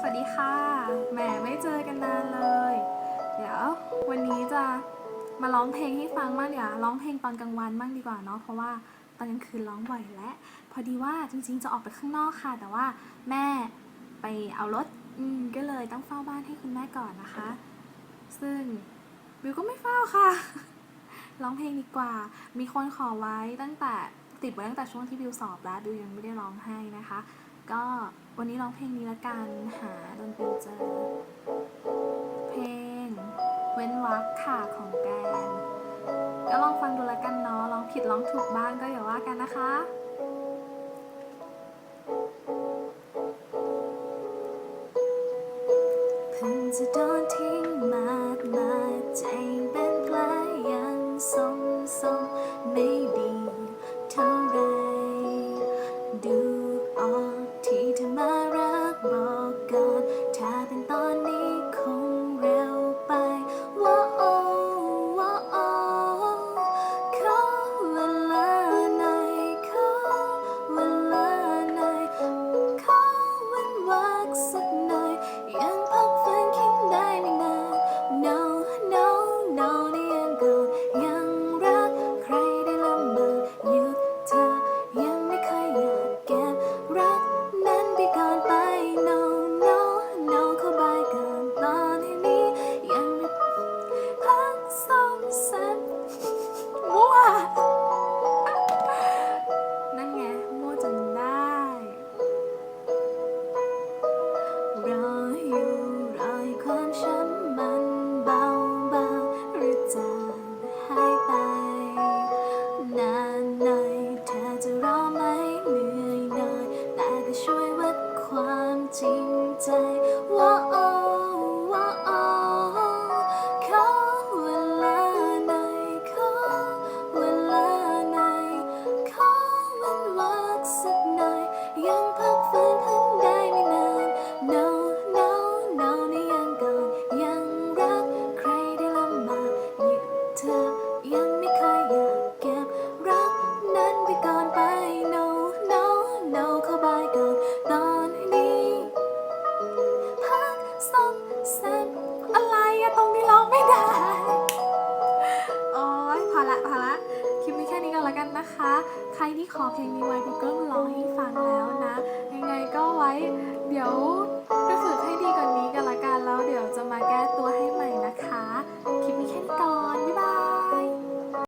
สวัสดีค่ะแหมไม่เจอกันนานเลย เดี๋ยว วันนี้จะมาร้องเพลงให้ฟังบ้างเดี๋ยวร้องเพลงตอนกลางวันบ้างดีกว่าเนาะเพราะว่าตอนกลางคืนร้องบ่อยและพอดีว่าจริงๆจะออกไปข้างนอกค่ะ แต่ว่าแม่ไปเอารถอืมก็เลยต้องเฝ้าบ้านให้คุณแม่ก่อนนะคะ ซึ่งบิวก็ไม่เฝ้าค่ะ ร้องเพลงดีกว่า มีคนขอไว้ตั้งแต่ติดไว้ตั้งแต่ช่วงที่บิวสอบแล้วบิวยังไม่ได้ร้องให้นะคะ ก็วันนี้ร้องเพลงนี้ละกันหาดนตรีเจอ เพลงเว้นวักค่ะของแกนก็ลองฟังดูละกันเนาะร้องผิดร้องถูกบ้างก็อย่าว่ากันนะคะเพิ่งจะโดนทิ้งมามาใจเป็นแผลยังทรงทรงไม่ดี ไวยวัดความจริงใจ นี้ร้องไม่ได้ โอ้ยพอละพอละ คลิปนี้แค่นี้ก่อนละกันนะคะ ใครที่ขอเพลงนี้ไว้กูก็มร้อง